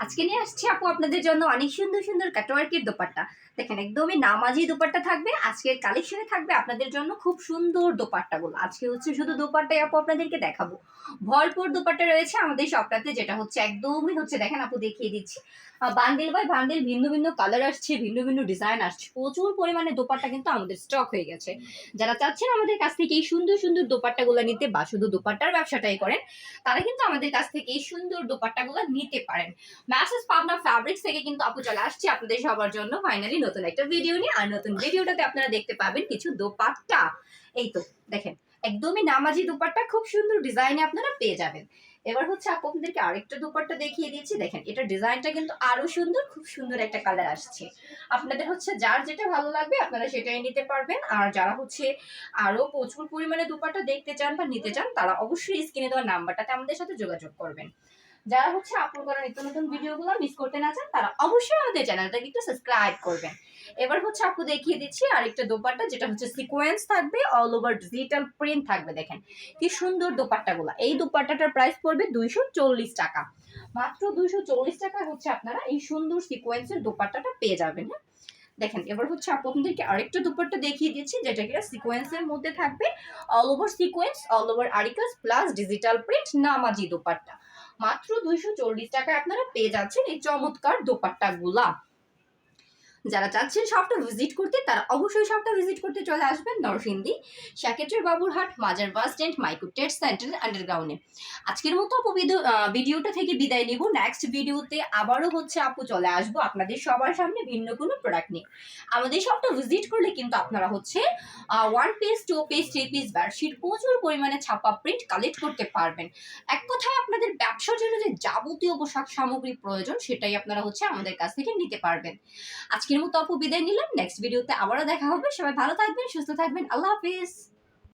আজকে নিয়ে আসছি আপু আপনাদের জন্য অনেক সুন্দর সুন্দর কাটওয়ার্কের দোপাট্টা। দেখেন, একদমই নামাজি দোপাট্টা থাকবে, আজকের কালেকশনে থাকবে আপনাদের জন্য খুব সুন্দর দোপাট্টাগুলো। আজকে হচ্ছে শুধু দোপাট্টাই আপু আপনাদেরকে দেখাবো। ভরপুর দোপাট্টা রয়েছে আমাদের শপটাতে যেটা হচ্ছে একদমই হচ্ছে, দেখেন আপু দেখিয়ে দিচ্ছি। বান্ডেল বাই বান্ডেল ভিন্ন ভিন্ন কালার আসছে, ভিন্ন ভিন্ন ডিজাইন আসছে। প্রচুর পরিমাণে দোপাট্টা কিন্তু আমাদের স্টক হয়ে গেছে। যারা চাচ্ছেন আমাদের কাছ থেকে এই সুন্দর সুন্দর দোপাট্টাগুলো নিতে বা শুধু দোপাট্টার ব্যবসাটাই করেন, তারা কিন্তু আমাদের কাছ থেকে এই সুন্দর দোপাট্টাগুলো নিতে পারেন। ম্যাসেজ পাবনা ফ্যাব্রিক্স থেকে কিন্তু আপু চলে আসছি আপনাদের সবার জন্য ফাইনালি নতুন একটা ভিডিও নিয়ে আর নতুন ভিডিওটাতে আপনারা দেখতে পাবেন কিছু দোপাট্টা। এই তো, দেখেন, একদমই নামাজি দোপাট্টা, খুব সুন্দর ডিজাইনে আপনারা পেয়ে যাবেন। এবার হচ্ছে আপু, আপনাদেরকে আরেকটা দোপাট্টা দেখিয়ে দিয়েছি দেখেন, এটা ডিজাইনটা কিন্তু আরও সুন্দর, খুব সুন্দর একটা কালার আসছে। আপনাদের হচ্ছে যার যেটা ভালো লাগবে, আপনারা সেটাই নিতে পারবেন। আর যারা হচ্ছে আরও প্রচুর পরিমাণে দোপাট্টা দেখতে চান বা নিতে চান, তারা অবশ্যই স্ক্রিনে দেওয়া নাম্বারটাতে আমাদের সাথে যোগাযোগ করবেন। যারা হচ্ছে আপলোড করা নিত্য নতুন ভিডিওগুলো মিস করতে না চান, তারা অবশ্যই আমাদের চ্যানেলটাকে একটু সাবস্ক্রাইব করবেন। এবার হচ্ছে আপু দেখিয়ে দিচ্ছি আরেকটা দোপাট্টা, যেটা হচ্ছে সিকোয়েন্স থাকবে অল ওভার ডিজিটাল প্রিন্ট থাকবে, দেখেন। কি সুন্দর দোপাট্টাগুলো। এই দোপাট্টাটার প্রাইস পড়বে দুইশো চল্লিশ টাকা। মাত্র দুইশো চল্লিশ হচ্ছে আপনারা এই সুন্দর সিকোয়েন্সের দোপাট্টাটা পেয়ে যাবেন হ্যাঁ? দেখেন, এবার হচ্ছে আপু আপনাদেরকে আরেকটা দুপাট্টা দেখিয়ে দিচ্ছি, যেটা কিনা সিকোয়েন্সের মধ্যে থাকবে। All over sequence all over আরিকাস plus digital print নামাজি দোপাট্টা। মাত্র দুইশো চল্লিশ টাকায় আপনারা পেয়ে যাচ্ছেন এই চমৎকার দোপাট্টা গুলা যারা চাচ্ছেন শপটা ভিজিট করতে, তারা অবশ্যই শপটা ভিজিট করতে চলে আসবেন নরসিংদী সেক্রেটারি বাবুরহাট, মাজার বাস স্ট্যান্ড মাইক্রো টেট সেন্টার আন্ডারগ্রাউন্ডে আজকের মতো ভিডিওটা থেকে বিদায় নিব। নেক্সট ভিডিওতে আবারও হচ্ছে আপু চলে আসব আপনাদের সবার সামনে ভিন্ন কোনো প্রোডাক্ট নিয়ে। আমাদের শপটা ভিজিট করলে কিন্তু আপনারা হচ্ছে one piece two piece three piece bedsheet প্রচুর পরিমাণে ছাপা প্রিন্ট কালেক্ট করতে পারবেন। এক কথায় আপনাদের ব্যবসার জন্য যে যাবতীয় পোশাক সামগ্রী প্রয়োজন, সেটাই আপনারা হচ্ছে আমাদের কাছ থেকে নিতে পারবেন। আজকের মতো অপু বিদায় নিলাম। নেক্সট ভিডিওতে আবারও দেখা হবে। সবাই ভালো থাকবেন, সুস্থ থাকবেন। আল্লাহ হাফিজ।